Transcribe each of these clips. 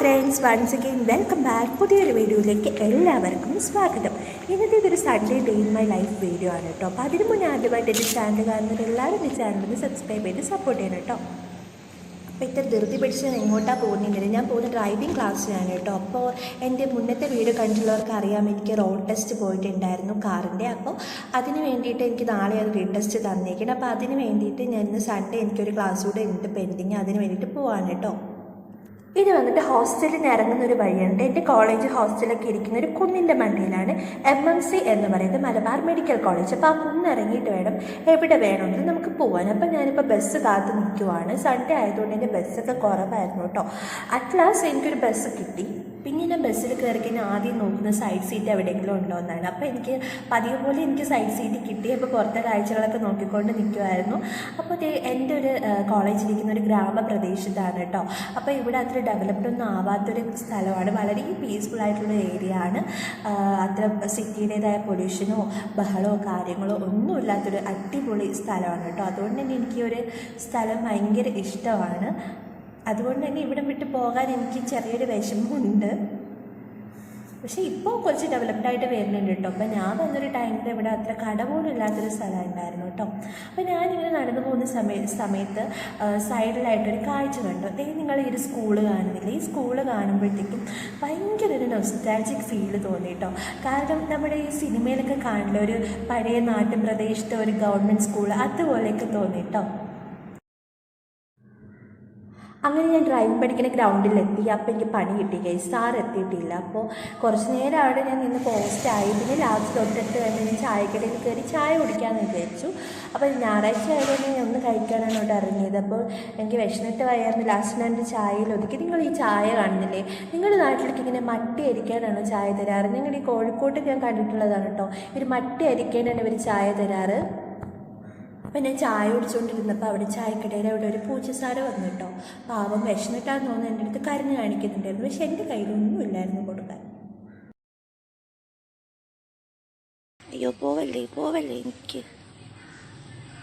Friends once again welcome back പുതിയൊരു വീഡിയോയിലേക്ക് എല്ലാവർക്കും സ്വാഗതം. ഇന്നത്തെ ഇതൊരു Sunday day in my life video ആണ് കേട്ടോ. അപ്പോൾ അതിന് മുന്നേ ആദ്യമായിട്ട് എന്റെ ചാനൽ കാണുന്നവർ എല്ലാവരും ഈ ചാനലിന് സബ്സ്ക്രൈബ് ചെയ്ത് സപ്പോർട്ട് ചെയ്യണം കേട്ടോ. അപ്പോൾ ഇത്ര ധൃതി പിടിച്ച് ഞാൻ എങ്ങോട്ടാണ് പോകുന്നില്ല ഞാൻ പോകുന്ന ഡ്രൈവിംഗ് ക്ലാസ്സിലാണ് കേട്ടോ. അപ്പോൾ എന്റെ മുന്നത്തെ വീഡിയോ കണ്ടിട്ടുള്ളവർക്ക് അറിയാം എനിക്ക് റോഡ് ടെസ്റ്റ് പോയിട്ടുണ്ടായിരുന്നു കാറിന്റെ. അപ്പോൾ അതിന് വേണ്ടിയിട്ട് എനിക്ക് നാളെ അത് റീ ടെസ്റ്റ് തന്നേക്കണം. അപ്പോൾ അതിന് വേണ്ടിയിട്ട് ഞാൻ ഇന്ന് സൺഡേ എനിക്കൊരു ക്ലാസ് കൂടെ ഉണ്ട് പെൻഡിങ് അതിന് വേണ്ടിയിട്ട് പോവാണ് കേട്ടോ. ഇത് വന്നിട്ട് ഹോസ്റ്റലിൽ നിന്ന് ഇറങ്ങുന്ന ഒരു വഴിയുണ്ട്. എന്റെ കോളേജ് ഹോസ്റ്റലൊക്കെ ഇരിക്കുന്ന ഒരു കുന്നിന്റെ മണ്ടിയിലാണ് എം എം സി എന്ന് പറയുന്നത് മലബാർ മെഡിക്കൽ കോളേജ് അപ്പോൾ ആ കുന്ന് ഇറങ്ങിയിട്ട് വേണം എവിടെ വേണമെങ്കിലും നമുക്ക് പോകാൻ അപ്പോൾ ഞാനിപ്പോൾ ബസ് കാത്ത് നിൽക്കുവാണ്. സൺഡേ ആയതുകൊണ്ട് എന്റെ ബസ്സൊക്കെ കുറവായിരുന്നു കേട്ടോ. അറ്റ് ലാസ്റ്റ് എനിക്കൊരു ബസ് കിട്ടി. പിന്നെ ഞാൻ ബസ്സിൽ കയറി കഴിഞ്ഞാൽ ആദ്യം നോക്കുന്ന സൈഡ് സീറ്റ് എവിടെയെങ്കിലും ഉണ്ടോ എന്നാണ്. അപ്പോൾ എനിക്ക് പതിവ് പോലെ എനിക്ക് സൈഡ് സീറ്റ് കിട്ടി. അപ്പോൾ പുറത്തെ കാഴ്ചകളൊക്കെ നോക്കിക്കൊണ്ട് നിൽക്കുമായിരുന്നു അപ്പോൾ എന്റെ ഒരു കോളേജിലിരിക്കുന്ന ഒരു ഗ്രാമപ്രദേശത്താണ് കേട്ടോ. അപ്പോൾ ഇവിടെ അത്ര ഡെവലപ്ഡ് ഒന്നും ആവാത്തൊരു സ്ഥലമാണ്. വളരെ പീസ്ഫുൾ ആയിട്ടുള്ള ഏരിയ ആണ്. അത്ര സിറ്റിയുടേതായ പൊല്യൂഷനോ ബഹളമോ കാര്യങ്ങളോ ഒന്നും ഇല്ലാത്തൊരു അടിപൊളി സ്ഥലമാണ് കേട്ടോ. അതുകൊണ്ട് തന്നെ എനിക്ക് ഒരു സ്ഥലം ഭയങ്കര ഇഷ്ടമാണ്. അതുകൊണ്ട് തന്നെ ഇവിടെ വിട്ട് പോകാൻ എനിക്ക് ചെറിയൊരു വിഷമമുണ്ട്. പക്ഷേ ഇപ്പോൾ കുറച്ച് ഡെവലപ്ഡ് ആയിട്ട് വരുന്നുണ്ട് കേട്ടോ. അപ്പോൾ ഞാൻ വന്നൊരു ടൈമിൽ ഇവിടെ അത്ര കട സ്ഥലം ഉണ്ടായിരുന്നു കേട്ടോ. അപ്പോൾ ഞാനിങ്ങനെ നടന്നു പോകുന്ന സമയ സമയത്ത് സൈഡിലായിട്ടൊരു കാഴ്ച കണ്ടു. അതേ നിങ്ങൾ ഈ ഒരു സ്കൂൾ കാണുന്നില്ല? ഈ സ്കൂൾ കാണുമ്പോഴത്തേക്കും ഭയങ്കര ഒരു നൊസ്റ്റാൾജിക് ഫീൽ തോന്നി കേട്ടോ. കാരണം നമ്മുടെ ഈ സിനിമയിലൊക്കെ കാണില്ല ഒരു പഴയ നാട്ടുപ്രദേശത്തെ ഒരു ഗവൺമെന്റ് സ്കൂൾ അതുപോലെയൊക്കെ തോന്നി കേട്ടോ. അങ്ങനെ ഞാൻ ഡ്രൈവിംഗ് പഠിക്കുന്ന ഗ്രൗണ്ടിലെത്തി അപ്പോൾ എനിക്ക് പണി കിട്ടി. കൈ സാർ എത്തിയിട്ടില്ല. അപ്പോൾ കുറച്ച് നേരം അവിടെ ഞാൻ നിന്ന് പോസ്റ്റായി പിന്നെ ലാസ്റ്റ് തൊട്ടിട്ട് തന്നെ ഞാൻ ചായക്കടയിൽ കയറി ചായ കുടിക്കാമെന്ന് വിചാരിച്ചു. അപ്പോൾ ഞായറാഴ്ച ആയതുകൊണ്ട് ഞാൻ ഒന്ന് കഴിക്കാനാണ് അവിടെ ഇറങ്ങിയത്. അപ്പോൾ എനിക്ക് വിഷമിട്ട് വയ്യായിരുന്നു ലാസ്റ്റ് ഞാൻ ചായയിൽ ഒതുക്കി. നിങ്ങൾ ഈ ചായ കാണുന്നില്ലേ? നിങ്ങളുടെ നാട്ടിലേക്ക് ഇങ്ങനെ മട്ടി അരിക്കാനാണ് ചായ തരാറ്? ഞങ്ങളുടെ ഈ കോഴിക്കോട്ട് ഞാൻ കണ്ടിട്ടുള്ളതാണ് കേട്ടോ. ഇവർ മട്ടി അരിക്കാനാണ് ഇവർ ചായ തരാറ്? അപ്പം ഞാൻ ചായ കുടിച്ചുകൊണ്ടിരുന്നപ്പോൾ അവിടെ ചായക്കടയിൽ അവിടെ ഒരു പൂച്ചസാര വന്നു കേട്ടോ. പാവം വിശന്നിട്ടാന്ന് തോന്നുന്നു എന്റെ അടുത്ത് കരഞ്ഞ് കാണിക്കുന്നുണ്ടായിരുന്നു. പക്ഷെ എന്റെ കയ്യിലൊന്നും ഇല്ലായിരുന്നു കൊടുക്കാൻ. അയ്യോ പോവല്ലേ പോവല്ലേ എനിക്ക്.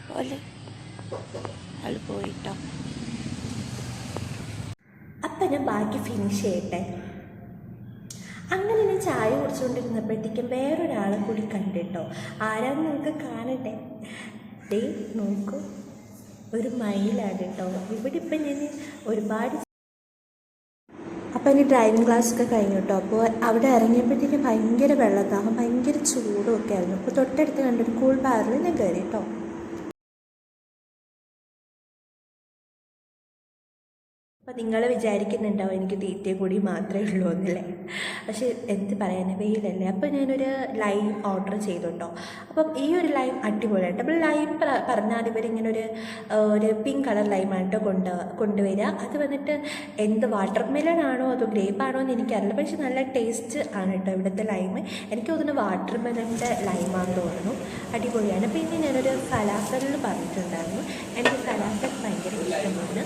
പോലെ. ആൾ പോയിട്ടോ. അപ്പം ഞാൻ ബാക്കി ഫിനിഷ് ചെയ്യട്ടെ. അങ്ങനെ ഞാൻ ചായ കുടിച്ചുകൊണ്ടിരുന്നപ്പോഴത്തേക്കും വേറൊരാളെ കൂടി കണ്ടിട്ടോ. ആരാന്ന് നിങ്ങൾക്ക് കാണട്ടെ. ദേ നോക്കൂ ഒരു മയിലാണ് കേട്ടോ ഇവിടെ ഇപ്പം ഞാൻ ഒരുപാട് അപ്പം എന്റെ ഡ്രൈവിംഗ് ക്ലാസ് ഒക്കെ കഴിഞ്ഞു കേട്ടോ അപ്പോൾ അവിടെ ഇറങ്ങിയപ്പോഴത്തേക്കും ഭയങ്കര വെള്ളത്താഹം ഭയങ്കര ചൂടും ഒക്കെ ആയിരുന്നു. അപ്പോൾ തൊട്ടടുത്ത് കണ്ടൊരു കൂൾ ബാറിൽ ഞാൻ കയറി കേട്ടോ അപ്പോൾ നിങ്ങൾ വിചാരിക്കുന്നുണ്ടാവും എനിക്ക് തീറ്റയെ കൂടി മാത്രമേ ഉള്ളൂ എന്നല്ലേ. പക്ഷേ എന്ത് പറയാൻ വെയിലല്ലേ. അപ്പോൾ ഞാനൊരു ലൈം ഓർഡർ ചെയ്തു കേട്ടോ അപ്പം ഈ ഒരു ലൈം അടിപൊളിയായിട്ട് അപ്പോൾ ലൈം പറഞ്ഞാൽ ഇവരിങ്ങനെ ഒരു ഒരു പിങ്ക് കളർ ലൈമായിട്ട് കൊണ്ട് കൊണ്ടുവരിക. അത് വന്നിട്ട് എന്ത് വാട്ടർ മെലൺ ആണോ അതോ ഗ്രേപ്പ് ആണോ എന്ന് എനിക്കറിയില്ല. പക്ഷേ നല്ല ടേസ്റ്റ് ആണ് കേട്ടോ ഇവിടുത്തെ ലൈം എനിക്ക് തോന്നുന്നു വാട്ടർ മെലണിന്റെ ലൈമാണെന്ന് തോന്നുന്നു. അടിപൊളിയാണ്. പിന്നെ ഞാനൊരു ഫലാഫലിൽ പറഞ്ഞിട്ടുണ്ടായിരുന്നു. എനിക്ക് ഫലാഫൽ ഭയങ്കര ഇഷ്ടമാണ്.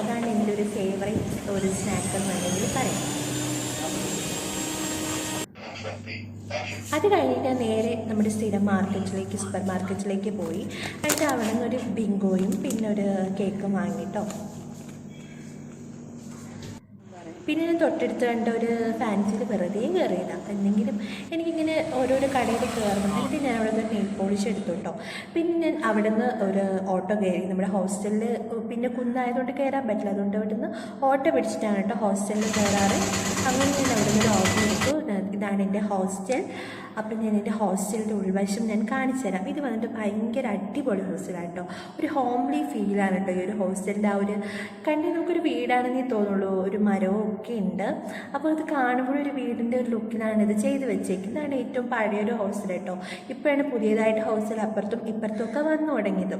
അതാണ് എന്റെ ഒരു ഫേവറേറ്റ് ഒരു സ്നാക്ക് വേണമെങ്കിൽ പറയാം. അത് കഴിഞ്ഞിട്ട് നേരെ നമ്മുടെ സ്ഥിരം മാർക്കറ്റിലേക്ക് സൂപ്പർ മാർക്കറ്റിലേക്ക് പോയി. എന്നിട്ട് അവിടെ നിന്ന് ഒരു ബിങ്കോയും പിന്നെ ഒരു കേക്കും വാങ്ങിട്ടോ പിന്നെ ഞാൻ തൊട്ടടുത്ത് കണ്ട ഒരു ഫാൻസിയിൽ വെറുതെ കയറിയതാണ് എന്തെങ്കിലും എനിക്കിങ്ങനെ ഓരോരോ കടയിൽ കയറണം എന്നിട്ട് ഞാൻ അവിടെ നിന്ന് നെയിൽ പോളിഷ് എടുത്തു കേട്ടോ പിന്നെ ഞാൻ അവിടെ നിന്ന് ഒരു ഓട്ടോ കയറി നമ്മുടെ ഹോസ്റ്റലിൽ പിന്നെ കുന്നായതുകൊണ്ട് കയറാൻ പറ്റില്ല. അതുകൊണ്ട് അവിടെ നിന്ന് ഓട്ടോ പിടിച്ചിട്ടാണ് കേട്ടോ ഹോസ്റ്റലിൽ കയറാറ് അങ്ങനെ ഞാൻ അവിടെ നിന്ന് ഒരു ഓട്ടോ എടുത്തു. ഇതാണ് എന്റെ ഹോസ്റ്റൽ. അപ്പം ഞാൻ എന്റെ ഹോസ്റ്റലിന്റെ ഉൾവശം ഞാൻ കാണിച്ചു തരാം. ഇത് വന്നിട്ട് ഭയങ്കര അടിപൊളി ഹോസ്റ്റലാണ് കേട്ടോ ഒരു ഹോംലി ഫീലാണ് കേട്ടോ ഈ ഒരു ഹോസ്റ്റലിന്റെ ആ ഒരു കണ്ടി നമുക്കൊരു വീടാണെന്നേ തോന്നുള്ളൂ. ഒരു മരവും ഒക്കെ ഉണ്ട്. അപ്പോൾ ഇത് കാണുമ്പോൾ ഒരു വീടിന്റെ ഒരു ലുക്കിലാണ് ഇത് ചെയ്ത് വെച്ചേക്കുന്നത് ഇതാണ് ഏറ്റവും പഴയൊരു ഹോസ്റ്റൽ കേട്ടോ ഇപ്പോഴാണ് പുതിയതായിട്ട് ഹോസ്റ്റൽ അപ്പുറത്തും ഇപ്പുറത്തും ഒക്കെ വന്നു തുടങ്ങിയത്.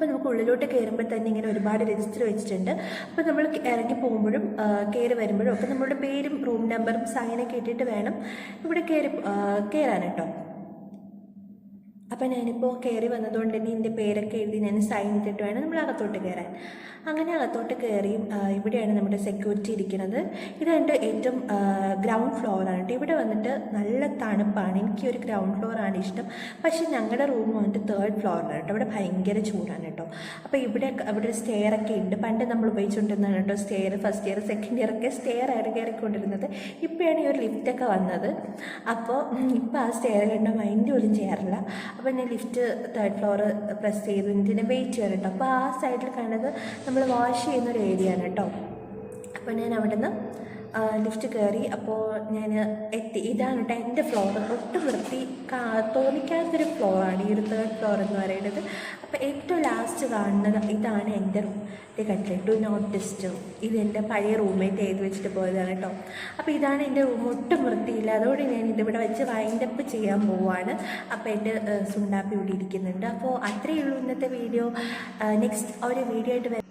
അപ്പോൾ നമുക്ക് ഉള്ളിലോട്ട് കയറുമ്പോൾ തന്നെ ഇങ്ങനെ ഒരുപാട് രജിസ്റ്റർ വെച്ചിട്ടുണ്ട്. അപ്പോൾ നമ്മൾ ഇറങ്ങി പോകുമ്പോഴും കയറി വരുമ്പോഴും ഒക്കെ നമ്മളുടെ പേരും റൂം നമ്പറും സൈനൊക്കെ ഇട്ടിട്ട് വേണം ഇവിടെ കയറി കയറാൻ കേട്ടോ. അപ്പോൾ ഞാനിപ്പോൾ കയറി വന്നതുകൊണ്ട് തന്നെ എന്റെ പേരൊക്കെ എഴുതി ഞാൻ സൈൻ ഇട്ടിട്ട് വേണം നമ്മൾ അകത്തോട്ട് കയറാൻ അങ്ങനെ അകത്തോട്ട് കയറി ഇവിടെയാണ് നമ്മുടെ സെക്യൂരിറ്റി ഇരിക്കുന്നത്. ഇത് എന്റെ ഏറ്റവും ഗ്രൗണ്ട് ഫ്ലോറാണ് കേട്ടോ. ഇവിടെ വന്നിട്ട് നല്ല തണുപ്പാണ്. എനിക്ക് ഒരു ഗ്രൗണ്ട് ഫ്ലോറാണ് ഇഷ്ടം. പക്ഷേ ഞങ്ങളുടെ റൂം വന്നിട്ട് തേർഡ് ഫ്ലോറിലാണ് കേട്ടോ. ഇവിടെ ഭയങ്കര ചൂടാണ് കേട്ടോ. അപ്പോൾ ഇവിടെ ഇവിടെ സ്റ്റെയർ ഒക്കെ ഉണ്ട്. പണ്ട് നമ്മൾ ഉപയോഗിച്ചുകൊണ്ടിരുന്നതാണ് കേട്ടോ. Stair first year second year ഒക്കെ സ്റ്റെയർ ആയിട്ട് കയറിക്കൊണ്ടിരുന്നത് ഇപ്പോഴാണ് ഈ ഒരു ലിഫ്റ്റൊക്കെ വന്നത്. അപ്പോൾ ഇപ്പോൾ ആ സ്റ്റെയർ കണ്ട മൈൻഡ് പോലും ചെയ്യാറില്ല അപ്പോൾ ഞാൻ ലിഫ്റ്റ് തേർഡ് ഫ്ലോർ പ്രസ് ചെയ്തു. ഇതിനെ വെയിറ്റ് ചെയ്യണം കേട്ടോ അപ്പോൾ ആ സൈഡിൽ കാണുന്നത് നമ്മൾ വാഷ് ചെയ്യുന്ന ഒരു ഏരിയ ആണ് കേട്ടോ അപ്പോൾ ഞാൻ അവിടെ നിന്ന് ലിഫ്റ്റ് കയറി അപ്പോൾ ഞാൻ എത്തി. ഇതാണ് കേട്ടോ എന്റെ ഫ്ലോർ ഒട്ടും വൃത്തി കാ തോന്നിക്കാത്തൊരു ഫ്ലോറാണ് ഈ ഒരു തേർഡ് ഫ്ലോർ എന്ന് പറയുന്നത്. അപ്പോൾ ഏറ്റവും ലാസ്റ്റ് കാണുന്നത് ഇതാണ് എന്റെ റൂം ഇത് കണ്ടില്ലേ? ടു നോട്ട് ഡിസ്റ്റർബ് ഇത് എന്റെ പഴയ റൂമേറ്റ് എഴുതി വെച്ചിട്ട് പോയതാണ് കേട്ടോ അപ്പോൾ ഇതാണ് എന്റെ റൂം ഒട്ടും വൃത്തിയില്ല. അതുകൊണ്ട് ഞാൻ ഇതിവിടെ വെച്ച് വൈൻഡപ്പ് ചെയ്യാൻ പോവുകയാണ് അപ്പോൾ എന്റെ സുണ്ടാപ്പി ഇവിടെ ഇരിക്കുന്നുണ്ട്. അപ്പോൾ അത്രയേ ഉള്ളൂ ഇന്നത്തെ വീഡിയോ നെക്സ്റ്റ് ഒരു വീഡിയോ ആയിട്ട്